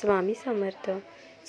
स्वामी समर्थ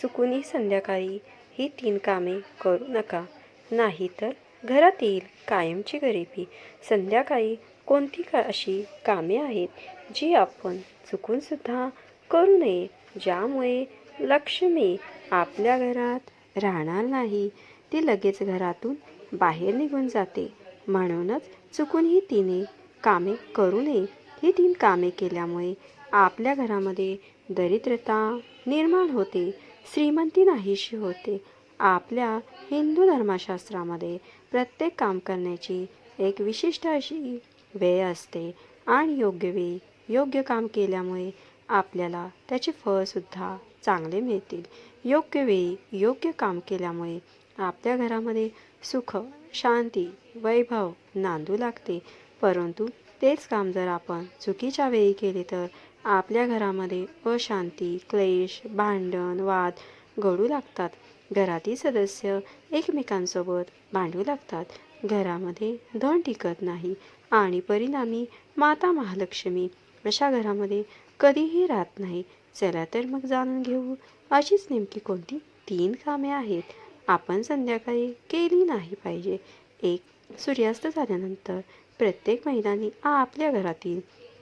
चुकूनही संध्याकाळी ही तीन कामे करू नका. नाहीतर घरात येईल कायमची गरिबी. संध्याकाळी कोणती का अशी कामे आहेत जी आपण चुकूनसुद्धा करू नये ज्यामुळे लक्ष्मी आपल्या घरात राहणार नाही ती लगेच घरातून बाहेर निघून जाते. म्हणूनच चुकून ही तिने कामे करू नये. ही तीन कामे केल्यामुळे आपल्या घरामध्ये दरिद्रता निर्माण होते श्रीमंती नाहीशी होते. आपल्या हिंदू धर्मशास्त्रामध्ये प्रत्येक काम करण्याची एक विशिष्ट अशी वेळ असते आणि योग्य वेळी योग्य काम केल्यामुळे आपल्याला त्याचे फळसुद्धा चांगले मिळतील. योग्य वेळी योग्य काम केल्यामुळे आपल्या घरामध्ये सुख शांती वैभव नांदू लागते. परंतु तेच काम जर आपण चुकीच्या वेळी केले तर आपल्या घरामध्ये अशांती क्लेश भांडण वाद घडू लागतात. घरातील सदस्य एकमेकांसोबत भांडू लागतात. घरामध्ये धन टिकत नाही आणि परिणामी माता महालक्ष्मी अशा घरामध्ये कधीही राहत नाही. चला तर मग जाणून घेऊ अशीच नेमकी कोणती तीन कामे आहेत. आपण संध्याकाळी केली नाही पाहिजे. एक सूर्यास्त झाल्यानंतर प्रत्येक महिलांनी आपल्या घरातील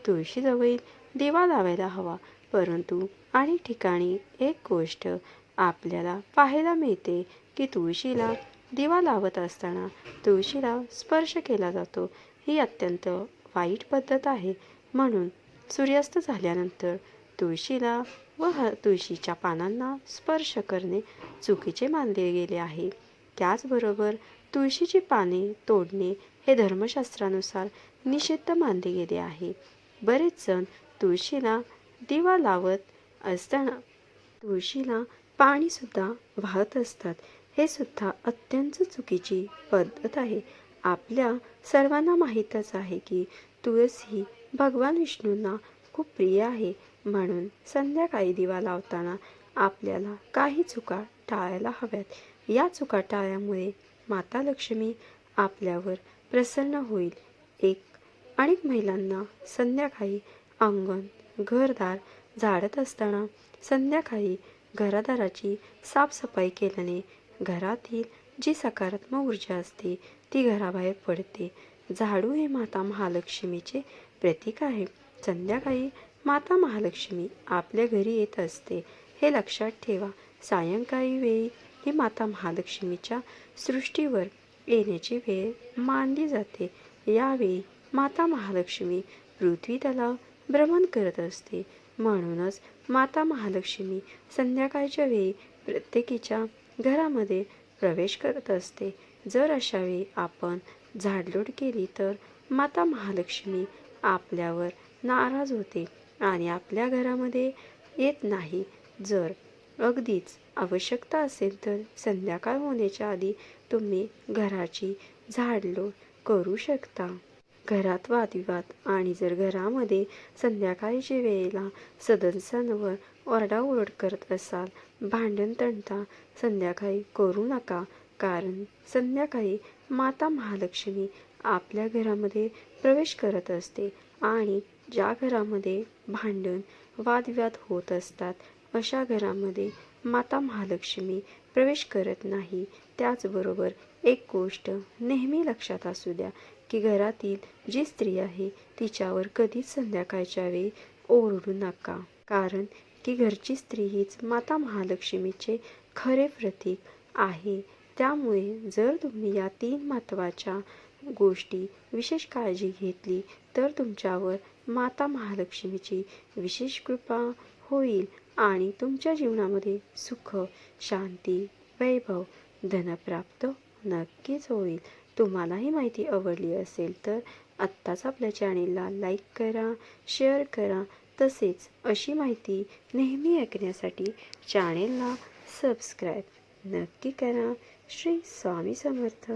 तुळशीजवळील दिवा लावायला हवा. परंतु अनेक ठिकाणी एक गोष्ट आपल्याला पाहायला मिळते की तुळशीला दिवा लावत असताना तुळशीला स्पर्श केला जातो. ही अत्यंत वाईट पद्धत आहे. म्हणून सूर्यास्त झाल्यानंतर तुळशीला व ह तुळशीच्या पानांना स्पर्श करणे चुकीचे मानले गेले आहे. त्याचबरोबर तुळशीची पाने तोडणे हे धर्मशास्त्रानुसार निषिद्ध मानले गेले आहे. बरेच जण तुळशीला दिवा लावत असताना तुळशीला पाणीसुद्धा वाहत असतात. हे सुद्धा अत्यंत चुकीची पद्धत आहे. आपल्या सर्वांना माहीतच आहे की तुळस ही भगवान विष्णूंना खूप प्रिय आहे. म्हणून संध्याकाळी दिवा लावताना आपल्याला काही चुका टाळायला हव्यात. या चुका टाळल्यामुळे माता लक्ष्मी आपल्यावर प्रसन्न होईल. एक अनेक महिलांना संध्याकाळी अंगण घरदार झाडत असताना संध्याकाळी घरादाराची साफसफाई केल्याने घरातील जी सकारात्मक ऊर्जा असते ती घराबाहेर पडते. झाडू हे माता महालक्ष्मीचे प्रतीक आहे. संध्याकाळी माता महालक्ष्मी आपल्या घरी येत असते. हे लक्षात ठेवा सायंकाळी वेळी ही माता महालक्ष्मीच्या सृष्टीवर येण्याची वेळ मानली जाते. यावेळी माता महालक्ष्मी पृथ्वी तलाव भ्रमण करत असते. म्हणूनच माता महालक्ष्मी संध्याकाळच्या वेळी प्रत्येकीच्या घरामध्ये प्रवेश करत असते. जर अशा वेळी आपण झाडलोट केली तर माता महालक्ष्मी आपल्यावर नाराज होते आणि आपल्या घरामध्ये येत नाही. जर अगदीच आवश्यकता असेल तर संध्याकाळ होण्याच्या आधी तुम्ही घराची झाडलोट करू शकता. घरात वादविवाद. आणि जर घरामध्ये संध्याकाळीच्या वेळेला सदस्यांवर ओरडाओरड करत असाल भांडण तणता संध्याकाळी करू नका. कारण संध्याकाळी माता महालक्ष्मी आपल्या घरामध्ये प्रवेश करत असते. आणि ज्या घरामध्ये भांडण वादविवाद होत असतात अशा घरामध्ये माता महालक्ष्मी प्रवेश करत नाही. त्याचबरोबर एक गोष्ट नेहमी लक्षात असू द्या की घरातील जी स्त्री आहे तिच्यावर कधीच संध्याकाळच्या वेळी ओरडू नका. कारण की घरची स्त्री हीच माता महालक्ष्मीचे खरे प्रतीक आहे. त्यामुळे जर तुम्ही या तीन महत्त्वाच्या गोष्टी विशेष काळजी घेतली तर तुमच्यावर माता महालक्ष्मीची विशेष कृपा होईल आणि तुमच्या जीवनामध्ये सुख शांती वैभव धनप्राप्त नक्कीच होईल. तुम्हाला ही माहिती आवडली असेल तर आत्ताच आपल्या चॅनेलला लाईक करा शेअर करा. तसेच अशी माहिती नेहमी ऐकण्यासाठी चॅनेलला सबस्क्राईब नक्की करा. श्री स्वामी समर्थ.